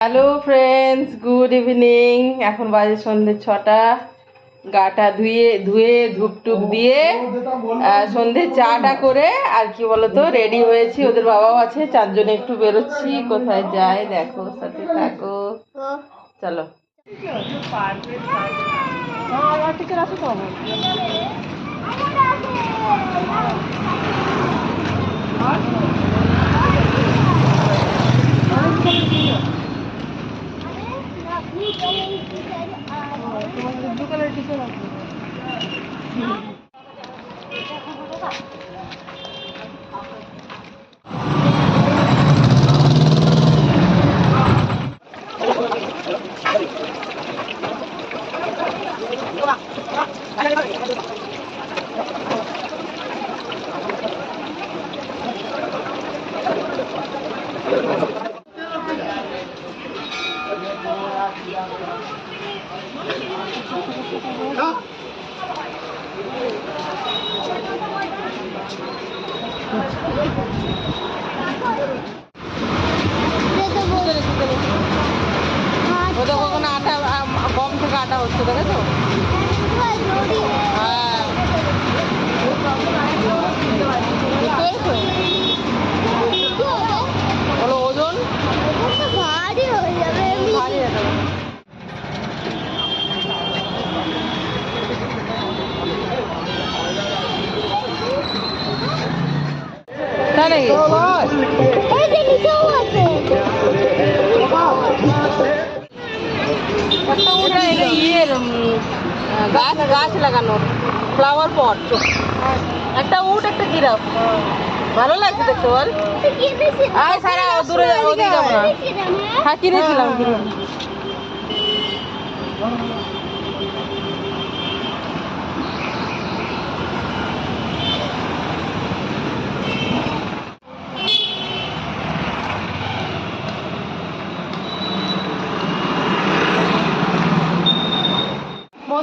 Hello friends good evening এখন বাজে সন্ধ্যে ছটা। গাটা ধুয়ে ধুয়ে ধূপ টুপ দিয়ে আহ, সন্ধ্যে চাটা করে আর কি বলতো রেডি হয়েছি। ওদের বাবাও আছে চারজনে একটু বেরোচ্ছি। কোথায় যায় দেখো সাথে থাকো। চলো। đó. ওদের কখনো আটা গম থেকে আটা হচ্ছে দেখেছ? হ্যাঁ বুঝতে পেরেছ? হলো ওজন ভারী হয়ে যাবে নাকি ওটা এটা ইয়ের গাছ গাছ লাগানোর ফ্লাওয়ার পট একটা উট একটা জিরাফ ভালো লাগছে দেখতে বল। আয় সারা দূরে যাব ওদিকে যাব না হ্যাঁ কিনেছিলাম।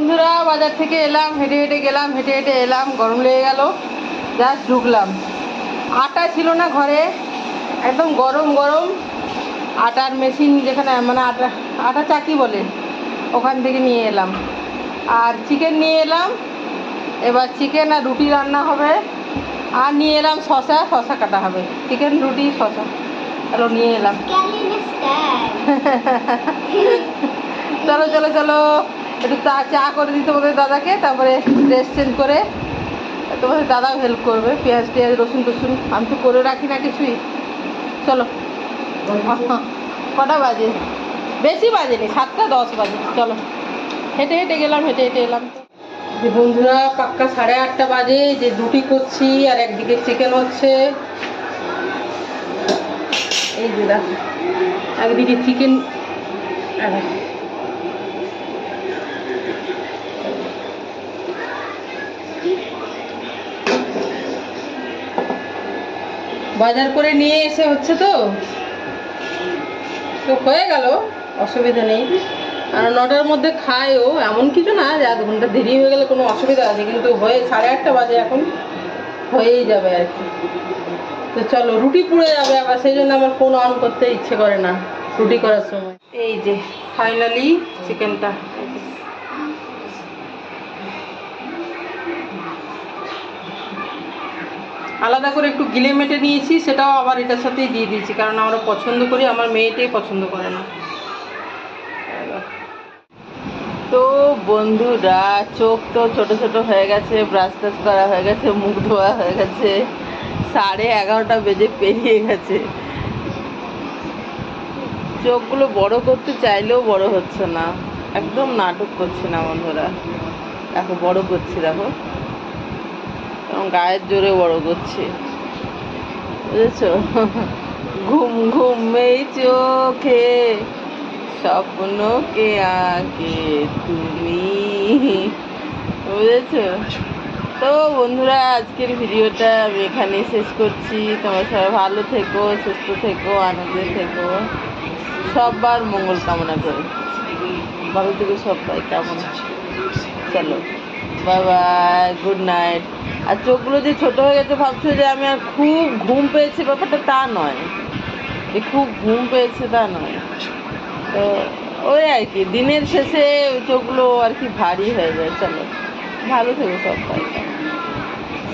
বন্ধুরা বাজার থেকে এলাম হেঁটে হেঁটে গেলাম হেঁটে হেঁটে এলাম গরম লেগে গেল জাস্ট ঢুকলাম। আটা ছিল না ঘরে একদম গরম গরম আটার মেশিন যেখানে মানে আটা আটা চাকি বলে ওখান থেকে নিয়ে এলাম। আর চিকেন নিয়ে এলাম এবার চিকেন আর রুটি রান্না হবে। আর নিয়ে এলাম শশা শশা কাটা হবে। চিকেন রুটি শশা চলো নিয়ে এলাম। চলো চলো চলো। একটু চা চা করে দিতে তোমাদের দাদাকে, তারপরে ড্রেস চেঞ্জ করে তোমাদের দাদাও হেল্প করবে, পেঁয়াজ টেয়াজ, রসুন টসুন, আমি তো করে রাখি না কিছুই। চলো। কটা বাজে? বেশি বাজেনি, সাতটা দশ বাজে। চলো। হেঁটে হেঁটে গেলাম, হেঁটে হেঁটে এলাম। যে বন্ধুরা, পাক্কা সাড়ে আটটা বাজে, যে রুটি করছি, আর একদিকে চিকেন হচ্ছে। এই যে দেখো, একদিকে চিকেন বাজার করে নিয়ে এসে হচ্ছে তো। তো হয়ে গেল, অসুবিধা নেই। আর নটার মধ্যে খায়ও, এমন কিছু না যে আধ ঘণ্টা দেরি হয়ে গেলে কোনো অসুবিধা আছে, কিন্তু হয়ে সাড়ে আটটা বাজে এখন, হয়েই যাবে আর কি। তো চলো, রুটি পুড়ে যাবে আবার, সেই জন্য আমার ফোন অন করতে ইচ্ছে করে না, রুটি করার সময়। এই যে ফাইনালি চিকেনটা আলাদা করে একটু গিলে মেটে নিয়েছি, সেটাও আবার এটার সাথেই দিয়ে দিয়েছি, কারণ আমরা পছন্দ করি, আমার মেয়েটাই পছন্দ করে না। তো বন্ধুরা, চোখ তো ছোট ছোট হয়ে গেছে ব্রাশ টাশ করা হয়ে গেছে, মুখ ধোয়া হয়ে গেছে, সাড়ে এগারোটা বেজে পেরিয়ে গেছে। চোখগুলো বড় করতে চাইলেও বড় হচ্ছে না, একদম নাটক করছে না বন্ধুরা। দেখো, বড় করছি, দেখো। এবং গায়ের জোরে বড় করছে। বুঝেছ? ঘুম ঘুম এই চোখে স্বপ্ন কে আগে তুমি। বুঝেছ? তো বন্ধুরা, আজকের ভিডিওটা আমি এখানেই শেষ করছি। তোমরা সবাই ভালো থেকো, সুস্থ থেকো, আনন্দে থেকো। সবার মঙ্গল কামনা করি। ভালো থেকো সবাই, কেমন চলো বাই, গুড নাইট। আর চোখগুলো যে ছোট হয়ে গেছে, ভাবছ যে আমি আর খুব ঘুম পেয়েছি, ব্যাপারটা তা নয়। যে খুব ঘুম পেয়েছে তা নয়। তো ওই আর কি, দিনের শেষে চোখগুলো আর কি ভারী হয়ে যায়, চলো। ভালো থেকো সব